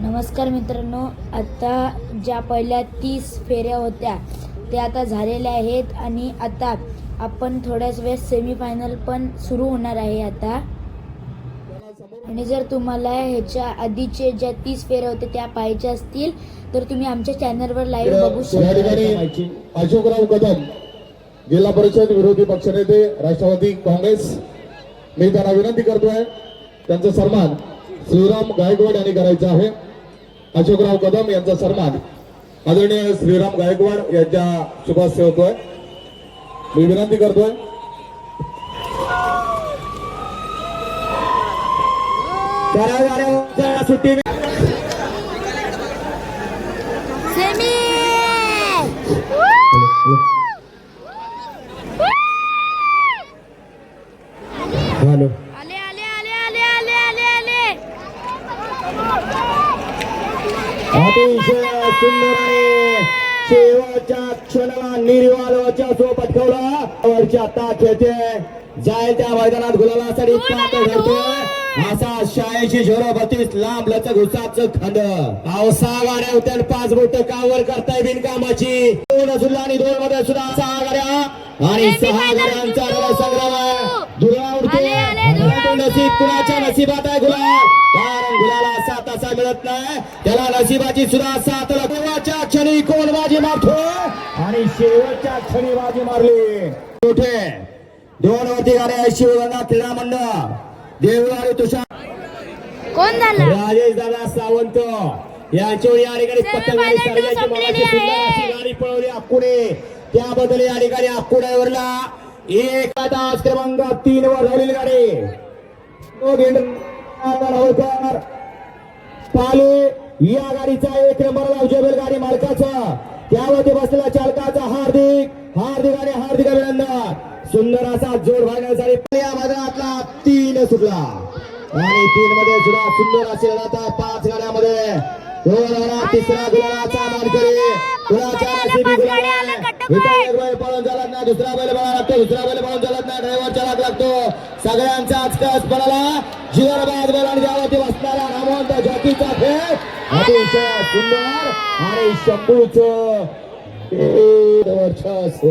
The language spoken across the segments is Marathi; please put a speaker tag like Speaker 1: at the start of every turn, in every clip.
Speaker 1: नमस्कार मित्रांनो आता ज्या पहिल्या तीस फेऱ्या होत्या त्या आता झालेल्या आहेत आणि आता आपण थोड्याच वेळ सेमीफायनल पण सुरू होणार आहे आता. आणि जर तुम्हाला ह्याच्या आधीचे ज्या तीस फेऱ्या होत्या त्या पाहायच्या असतील तर तुम्ही आमच्या चॅनलवर लाईव्ह बघू शकता.
Speaker 2: अशोकराव कदम जिल्हा परिषद विरोधी पक्षनेते राष्ट्रवादी काँग्रेस मी त्यांना विनंती करतोय त्यांचा सन्मान श्रीराम गायकवाड यांनी करायचा आहे. अशोकराव कदम यांचा सन्मान. आदरणीय श्रीराम गायकवाड यांच्या शुभास्ते होतोय मी विनंती करतोय. सुट्टी
Speaker 1: सेमी
Speaker 2: हॅलो
Speaker 1: आले आले आले आले आले आले आले
Speaker 3: अतिशय सुंदर आहे शेवटच्या क्षणाला निर्वाळाच्या सो पटकवला वरची आता खेळते जाईल त्या मैदानात गुलालासाठी पात्र असा शहाऐंशी झिरो बत्तीस लांब लचक उसाच खंड. पावसा गाड्या होत्या पाच बोट कावर करताय बिनकामाची. दोन सुद्धा आणि दोन मध्ये सुद्धा सहा गाड्या आणि सहा गाड्यांचा संग्राम दुरा परंतु नसीब कुणाच्या नशिबात आहे गुलाल? कारण गुलाला सात असा मिळत नाही. त्याला नशिबाची सुद्धा साथ शेवटच्या क्षणी कोण बाजी मारतो. आणि शेवटच्या क्षणी बाजी मारली. कुठे? दोन वरती गाड्या शिवगंगा क्रीडा मंडळ देवळारी तुषार
Speaker 1: कोण झाला?
Speaker 3: राजेश दादा सावंत. यांच्यावर या ठिकाणी गाडी पळवली अक्कुडे त्याबद्दल या ठिकाणी अक्कुड्यावरला एक तास क्रमांक तीन वर झालेली गाडी तो घेणार होणार पाले. या गाडीचा एक नंबरला लावजे गाडी मालकाचा. त्यावरती बसलेला चालकाचा हार्दिक. हार्दिक आणि हार्दिक अभिनंदन. सुंदर असा जोड भागण्यासाठी या मैदानातला तीन सुटला. आणि तीन मध्ये सुद्धा सुंदर असे पाच गाड्यामध्ये. तिसरा मानकरी. नशिबी एक बैल पळून चालत नाही दुसरा बैल पळा लागतो दुसरा बैल पळून चालत नाही ड्रायव्हर लागतो. सगळ्यांचा आजकाल पळाला जीवनबाद बैल आणि त्यावरती बसणारा नामवंत जॉकीचा खेळ. अतिशय सुंदर आणि शंभूच वर्चस्व.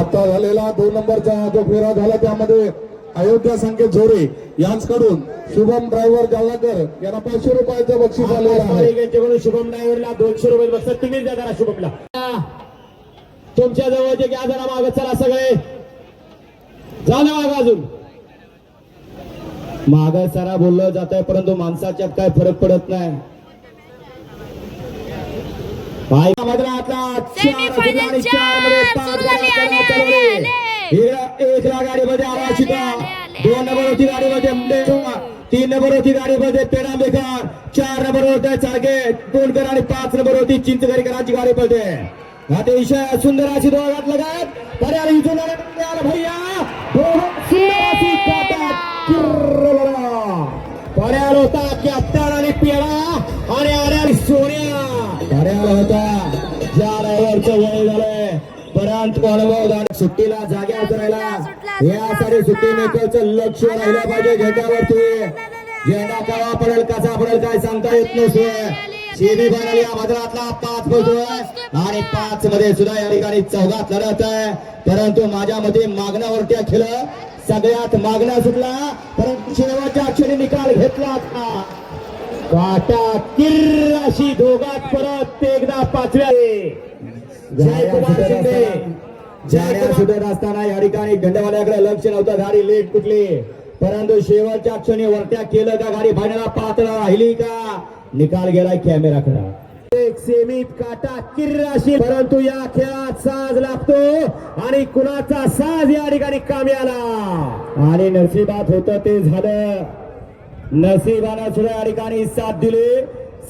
Speaker 2: आता झालेला दोन नंबरचा जो फेरा झाला त्यामध्ये अयोध्या संकेत झोरे यांच्याकडून शुभम ड्रायव्हर जालनाकर यांना पाचशे रुपयाचं बक्षीस आलेलं आहे.
Speaker 3: यांच्याकडून शुभम ड्रायव्हरला दोनशे रुपये बसतात तुम्ही द्या जरा शुभमला. तुमच्या जवळचे घ्या जरा माग चला सगळे. झालं माग अजून. माग सरा बोललं जात आहे परंतु माणसाच्यात काय फरक पडत नाही. पाय- मैदानातला चार चार
Speaker 1: सुरू आले, आले, आले.
Speaker 3: गाडीमध्ये आवाज दोन नंबर होती गाडीमध्ये तीन नंबर होती गाडीमध्ये पेडा बेकार चार नंबर होते चारगे टोणकर आणि पाच नंबर होती चिंचगरीकरांची गाडी पडते अतिशय सुंदर अशी दोघात लगात पर्याय इथून भैया सुंदर अशी पर्याय होता अनुभव झाला सुट्टीला जाग्या उतरायला. यासाठी सुट्टी मेकरचं लक्ष राहिलं पाहिजे झेंड्यावरती. झेंडा केव्हा पडेल कसा पडेल काय सांगता येत नसतोय सेमी फायनल या मैदानातला पाच पडतोय आणि पाच मध्ये सुद्धा या ठिकाणी चौघात लढत आहे. परंतु माझ्या मते मागण्यावरती खेळ सगळ्यात मागण्या सुटला. परंतु शेवटच्या अक्षरी निकाल घेतला का काटा किर्र अशी दोघात परत एकदा पाचव्या. जय कुमार शिंदे. जय सुधत असताना या ठिकाणी गंडवाल्याकडे लक्ष नव्हतं. गाडी लेट कुठली परंतु शेवटच्या क्षणी वरत्या केलं का? गाडी फायनल पात्र राहिली का? निकाल गेलाय कॅमेराकडे एक सेमीत काटा किर्र अशी परंतु या खेळात साज लागतो आणि कुणाचा साज या ठिकाणी कामी आला आणि नशिबात होत ते झालं. नशिबानं सुद्धा या ठिकाणी साथ दिली.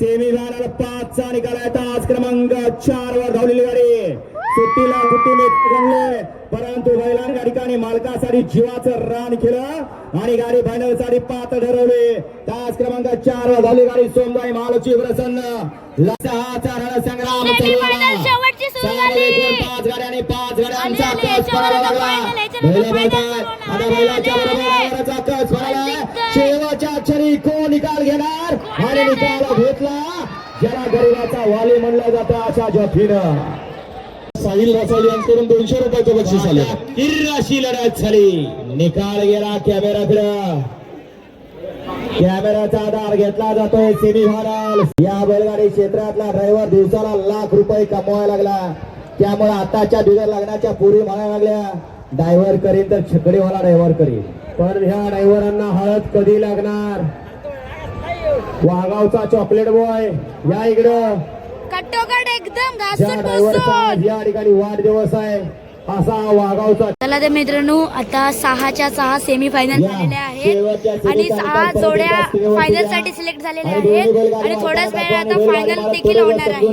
Speaker 3: सेमी फायनल पाचचा निकाल आहे. आज क्रमांक चार वर धावलेली गाडी. सुट्टीला सुट्टीने गणले परंतु बैलांनी या ठिकाणी मालकासाठी जीवाचं रान केलं आणि गाडी फायनलसाठी पात्र ठरवले तास क्रमांक चार वर धावली गाडी सोमवारी महालक्ष्मी प्रसन्न झाला.
Speaker 1: झाली.
Speaker 3: एकूण पाच गाड्या आणि पाच
Speaker 1: आले,
Speaker 3: कस पडायला लागला बैलाच्या कस पडायला. शेवटच्या क्षणी कोण निकाल निकाल घेणार आणि निकाल घेतला ज्याला गरीबाचा वाली म्हणलं जातं अशा जॉफीनं
Speaker 2: साहिल रसाळ यांच्याकडून दोनशे रुपयाचं बक्षीस आलं.
Speaker 3: किर्राशी लढत झाली. निकाल गेला कॅमेराकडं कॅमेराचा आधार घेतला जातोय सेमी फायनल या बैलगाडी क्षेत्रातला ड्रायव्हर दिवसाला लाख रुपये कमवायला लागला. त्यामुळे आताच्या दिवसात लागण्याच्या पूर्वी म्हणायला लागल्या. ड्रायव्हर करीन तर छकडीवाला ड्रायव्हर करीन. पण ह्या ड्रायव्हरांना हळद कधी लागणार? वाघावचा चॉकलेट बॉय या इकडं.
Speaker 1: एकदम घासून बसून.
Speaker 3: या ठिकाणी वाढदिवस आहे. असा वाघावचा
Speaker 1: चला तर मित्रांनो आता सहाच्या सहा सेमी फायनल झालेल्या आहेत. आणि सहा जोड्या फायनल. साठी सिलेक्ट झालेल्या आहेत. आणि थोड्याच वेळात आता फायनल देखील होणार आहे.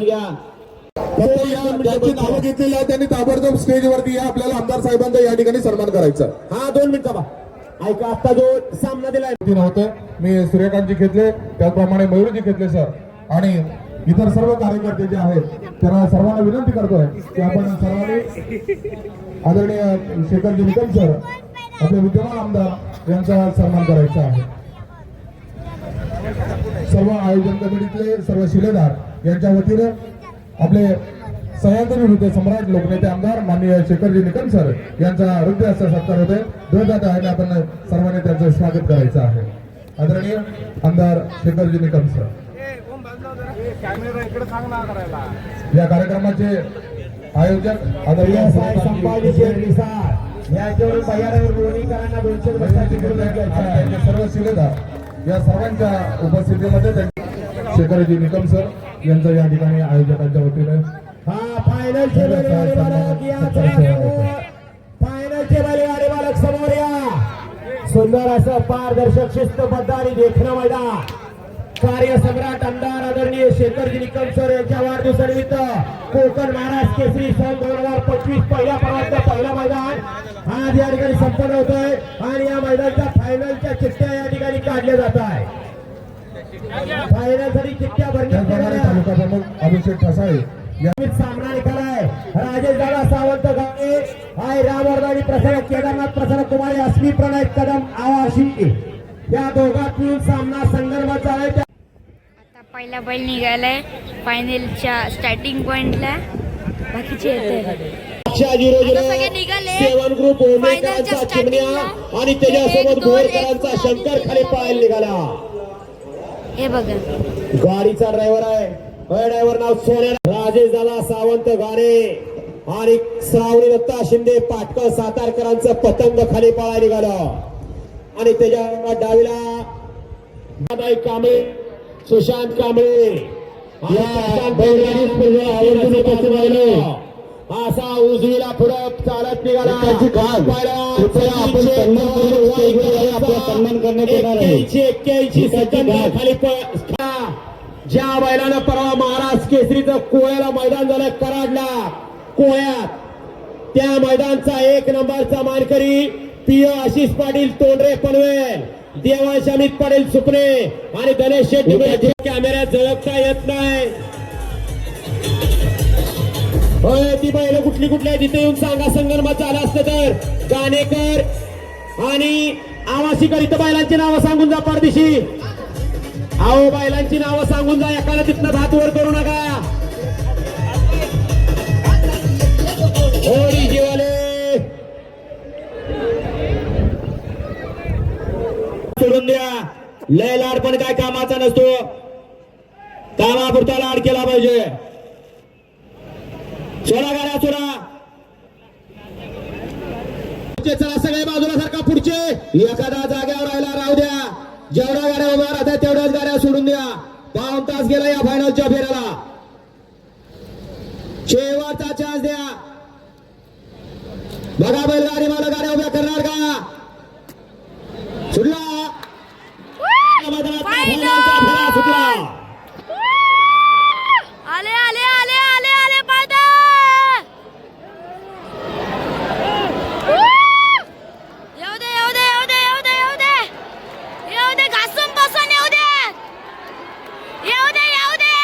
Speaker 2: ज्यांची नावं घेतलेली आहेत त्यांनी ताबडतोब स्टेजवरती या आपल्याला आमदार साहेबांचा या ठिकाणी सन्मान करायचा.
Speaker 3: हा दोन मिनिटं बा ऐका आता जो सामना दिलाय.
Speaker 2: नव्हतं मी सूर्यकांतजी घेतले त्याचप्रमाणे मयूरजी घेतले सर आणि इतर सर्व कार्यकर्ते जे आहेत त्यांना सर्वांना विनंती करतोय की आपण सर्वांनी आदरणीय शेखरजी निकम सर आपले विद्यमान आमदार यांचा सन्मान करायचा आहे. सर्व आयोजन कमिटीतले सर्व शिलेदार यांच्या वतीनं आपले सह्याद्री हृदय सम्राट लोकनेते आमदार माननीय शेखरजी निकम सर यांचा हृदय असं सत्कार होते जोरदार आहे आपण सर्वांनी त्यांचं स्वागत करायचं आहे. आदरणीय आमदार शेखरजी निकम सर या कार्यक्रमाचे आयोजक सर्व शिलेदार या सर्वांच्या उपस्थितीमध्ये त्यांनी शेखरजी निकम सर यांचं या ठिकाणी आयोजकांच्या वतीने
Speaker 3: हा समोर या. सुंदर असं पारदर्शक शिस्तबद्ध आणि देखणं मैदान. कार्य सम्राट आमदार आदरणीय शेखरजी निकम सर यांच्या वाढदिवसानिमित्त कोकण महाराज केसरी सन दोन हजार पंचवीस पहिल्या पर्वातलं पहिलं मैदान आज या ठिकाणी संपन्न होतोय आणि या मैदानाच्या फायनलच्या चिठ्ठ्या या ठिकाणी काढल्या जात आहे फायनलसाठी चिठ्ठ्या भरण्यात
Speaker 2: त्याचप्रमाणे
Speaker 3: येणाऱ्या
Speaker 2: तालुका प्रमुख अभिषेक ठसाळे या
Speaker 3: अमित सामना निकालाय राजेश दादा सावंत गाणे हाय रामवर्धानी प्रसन्न केदारनाथ प्रसन्न कुमारी अस्मी प्रणय कदम आवाशी या दोघात मिळून सामना संदर्भाचा आहे.
Speaker 1: पहिला बैल निघालाय. फायनलच्या स्टार्टिंग पॉइंटला बाकीचे सगळे निघाले. फायनलच्या स्टार्टिंगला
Speaker 3: आणि त्याच्यासोबत
Speaker 1: एक,
Speaker 3: शंकर खाली पाहायला निघाला.
Speaker 1: हे बघा.
Speaker 3: गाडीचा ड्रायव्हर आहे. ड्रायव्हर नाव सोन्या. राजेश दादा सावंत गाणे. आणि श्रावणी दत्ता शिंदे पाटकर सातारकरांचं पतंग खाली पाळायला निघालं. आणि त्याच्या डावीला. कांबळे. सुशांत कांबळे. आणि प्रशांत बैलगाडी स्पर्धेला आवर्जून उपस्थित राहिले. असा उजवीला पुढं चालत निघाला.
Speaker 2: कृपया आपण सन्मान करून स्टेजवर आपला सन्मान करण्यात येणार आहे.
Speaker 3: एक्क्याऐंशी एक्क्याऐंशी सेकंद खाली प- खा. ज्या बैलानं परवा महाराज केसरीचं कोळ्याला मैदान झालं कराडला. कोळ्यात. त्या मैदानचा एक नंबरचा मानकरी पिय आशिष पाटील तोंडरे पनवेल. देवांश अमित पाटील सुपणे आणि गणेश शेट्टी कॅमेऱ्यात झळकता येत नाही. होय ती बैल कुठली कुठली आहे तिथे येऊन सांगा संगणमत झालं असतं तर. गाणेकर आणि आवासीकर इथं बैलांची नावं सांगून जा परदेशी. अहो बैलांची नावं सांगून जा एकाला तिथनं हात वर करू नका. सोडून द्या. लय लाड पण काय कामाचा नसतो. कामापुरता लाड केला पाहिजे. सोडा गाड्या सोडा. चला सगळे बाजूला सारखा पुढचे. एखादा जाग्यावर राहिला राहू द्या. जेवढ्या गाड्या उभ्या राहतात तेवढ्याच गाड्या सोडून द्या. पाऊन तास गेला या फायनलच्या फेऱ्याला. शेवटचा चान्स द्या. बघा बैलगाडी मला गाड्या उभ्या करणार का? सुटला. फायनलचा फेरा सुटला.
Speaker 1: आले आले आले आले आले पायदा येऊ दे येऊ दे येऊ दे येऊ दे येऊ दे. येऊ दे घासून बसून येऊ दे. येऊ दे येऊ दे.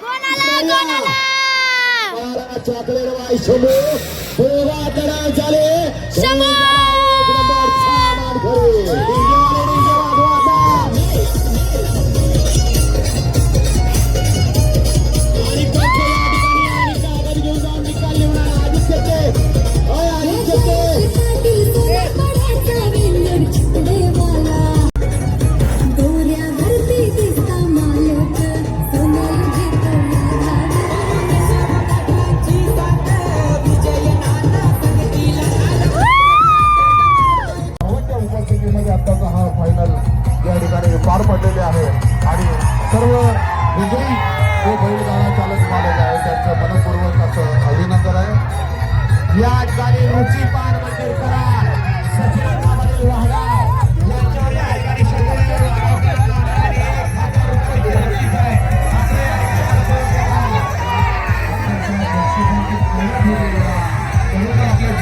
Speaker 1: कोणाला कोणाला?
Speaker 3: चॉकलेट वाय शंभू.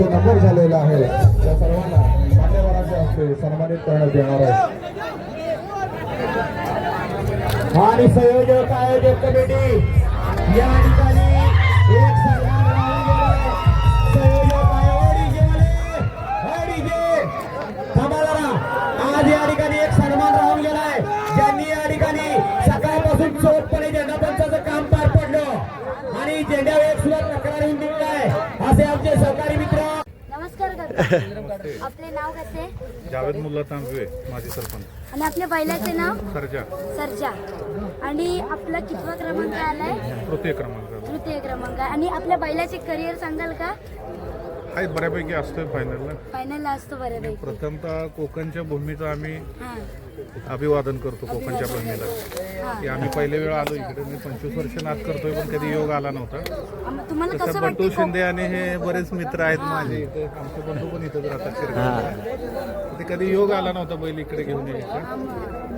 Speaker 2: आणि नंबर झालेला आहे त्या सर्वांना मान्यवरांच्या हस्ते सन्मानित करण्यात येणार आहे.
Speaker 3: आणि संयोजक आयोजक कमिटी या ठिकाणी एक आज या ठिकाणी एक सन्मान राहून गेलाय. ज्यांनी या ठिकाणी सकाळपासून चोखपणे
Speaker 4: आपले नाव कसे?
Speaker 5: जावेद मुल्ला तांबवे माजी सरपंच.
Speaker 4: आणि आपल्या बैलाचे नाव?
Speaker 5: सरजा.
Speaker 4: सरजा. आणि आपला कितवा क्रमांक आलाय?
Speaker 5: तृतीय क्रमांक.
Speaker 4: तृतीय क्रमांक आणि आपल्या बैलाचे करिअर सांगाल का?
Speaker 5: बऱ्यापैकी असतोय फायनलला
Speaker 4: फायनलला असतो बऱ्यापैकी.
Speaker 5: प्रथमतः कोकणच्या भूमीचं आम्ही
Speaker 4: हां.
Speaker 5: अभिवादन करतो कोकणच्या भूमीला की आम्ही पहिले वेळ आलो इकडे मी पंचवीस वर्ष नाच करतोय पण कधी योग आला नव्हता. तसं
Speaker 4: कसं
Speaker 5: बंटू
Speaker 4: वाटतं
Speaker 5: शिंदे आणि हे बरेच मित्र आहेत माझे. इथे आमचे बंधू पण इथेच राहतात. ते कधी योग आला नव्हता बैल इकडे घेऊन यायचा.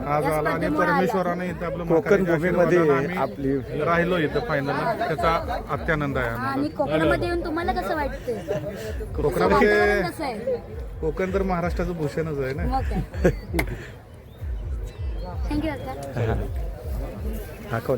Speaker 5: आज आला आणि परमेश्वराने इथं आपलं कोकण भूमीमध्ये आपली राहिलो इथं फायनल त्याचा अत्यानंद आहे
Speaker 4: कोकणामध्ये येऊन तुम्हाला कसं वाटतं
Speaker 5: कोकणामध्ये
Speaker 4: वातावरण कसं आहे?
Speaker 5: कोकण तर महाराष्ट्राचं भूषणच आहे ना.
Speaker 4: मग काय थँक्यू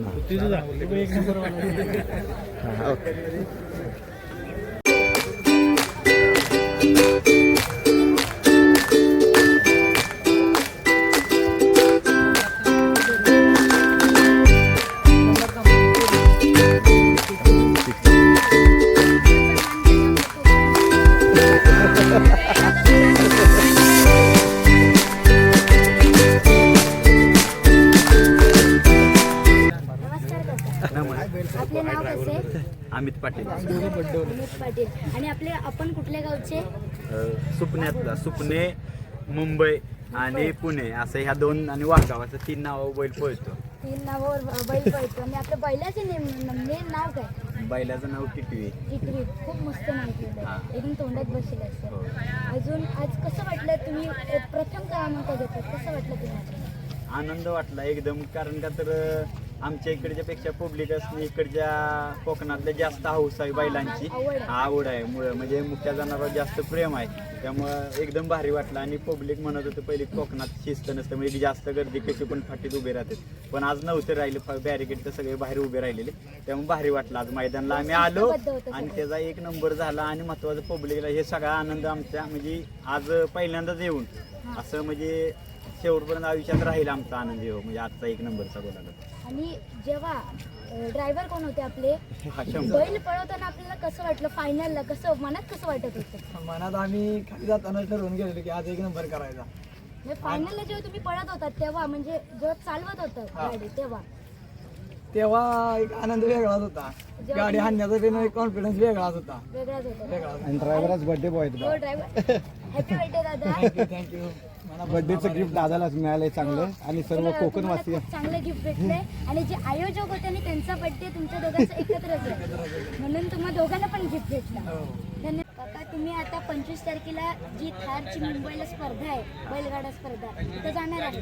Speaker 6: सुपण्यातला सुपणे मुंबई आणि पुणे असं ह्या दोन आणि वाघाव असं तीन नाव बैल पळतो.
Speaker 4: तीन नावावर बैल पळतो. आणि आपल्या बैलाचे मेन नाव काय?
Speaker 6: बैलाचं नाव टिटवी.
Speaker 4: टिटवी. खूप मस्त नाव. ठेवलं एकदम तोंडात बसेल असं.
Speaker 6: हो.
Speaker 4: अजून आज कसं वाटलं तुम्ही प्रथम क्रमांक घेतात कसं वाटलं तुम्हाला?
Speaker 6: आनंद वाटला एकदम कारण का तर आमच्या इकडच्या पेक्षा पब्लिक असणे इकडच्या कोकणातल्या जास्त हाऊस आहे बैलांची.
Speaker 4: आवड आहे.
Speaker 6: मुळे म्हणजे मुख्या जनावर जास्त प्रेम आहे. त्यामुळं एकदम भारी वाटलं आणि पब्लिक म्हणत होते पहिले कोकणात शिस्त नसतं म्हणजे जास्त गर्दी कशी पण फाटीत उभे राहतात. पण आज नव्हते राहिले बॅरिकेड तर सगळे बाहेर उभे राहिलेले. त्यामुळे भारी वाटलं आज मैदानाला. आम्ही आलो आणि. त्याचा एक नंबर झाला आणि महत्वाचं पब्लिकला हे सगळा आनंद आमच्या म्हणजे आज पहिल्यांदाच येऊन. असं म्हणजे शेवटपर्यंत आयुष्यात राहील आमचा आनंद येऊ म्हणजे आजचा एक नंबरचा गोल आला
Speaker 4: आणि जेव्हा ड्रायव्हर कोण होते आपले?
Speaker 6: हा
Speaker 4: बैल पळवताना आपल्याला कसं वाटलं? फायनलला कसं मनात कसं वाटत होतं?
Speaker 7: मनात आम्ही खाली जाताना ठरवून गेलेलो की आज एक नंबर करायचा.
Speaker 4: म्हणजे फायनलला जेव्हा तुम्ही पळत होतात तेव्हा म्हणजे जेव्हा चालवत होतं गाडी तेव्हा?
Speaker 7: तेव्हा एक आनंद वेगळाच होता. गाडी हाणण्याचा पण एक कॉन्फिडन्स वेगळाच होता.
Speaker 4: वेगळाच होता.
Speaker 8: आणि ड्रायव्हरच birthday boy
Speaker 4: driver happy birthday दादा.
Speaker 7: थँक्यू
Speaker 8: बर्थडेचं गिफ्ट दादालाच मिळालंय चांगलं आणि सर्व
Speaker 4: खूप चांगलं गिफ्ट भेटलंय. आणि जे आयोजक होते आणि त्यांचा बर्थडे तुमच्या दोघांचा एकत्रच आहे. म्हणून तुम्हा दोघांना पण गिफ्ट भेटला. धन्यवाद. काका तुम्ही आता पंचवीस तारखेला जी थारची मुंबईला स्पर्धा आहे बैलगाडा स्पर्धा तिथं जाणार आहे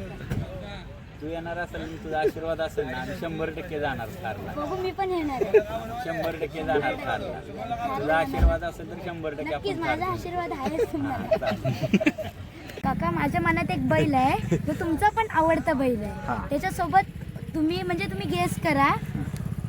Speaker 6: तू येणार असेल तुझा आशीर्वाद असेल ना आणि शंभर टक्के जाणार कारला
Speaker 4: बघू मी पण येणार आहे.
Speaker 6: शंभर टक्के जाणार कारला तुझा आशीर्वाद असेल तर शंभर टक्के
Speaker 4: नक्कीच
Speaker 6: आपण
Speaker 4: माझा आशीर्वाद आहेच तुम्हाला. काका माझ्या मनात एक बैल आहे. तो तुमचा पण आवडता बैल आहे. त्याच्यासोबत तुम्ही म्हणजे तुम्ही गेस करा.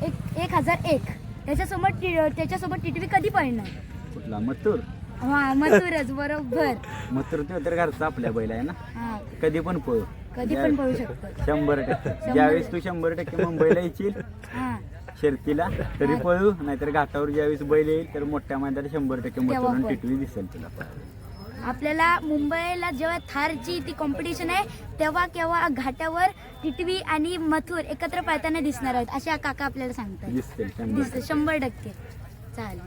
Speaker 4: एक एक हजार एक. त्याच्यासोबत त्याच्यासोबत टिटवी कधी पळणार
Speaker 6: कुठला? मथुर.
Speaker 4: हा मथुरच बरोबर.
Speaker 6: मथुर तो तर घरचा आपल्या बैल आहे ना?
Speaker 4: हा.
Speaker 6: कधी पण पळू.
Speaker 4: कधी पण पळू शकतो.
Speaker 6: शंभर टक्के. ज्यावेळेस तू शंभर टक्के मुंबईला येशील शर्तीला तरी पळू. नाहीतर घाटावर ज्यावेळेस बैल येईल तर मोठ्या मैदानात शंभर टक्के
Speaker 4: पळ.
Speaker 6: टिटवी दिसेल तुला.
Speaker 4: आपल्याला मुंबईला जेव्हा थारची ती कॉम्पिटिशन आहे तेव्हा केव्हा घाटावर टिटवी आणि मथुर एकत्र पळताना दिसणार आहेत अशा काका आपल्याला सांगतात दिसतं शंभर टक्के. चालेल.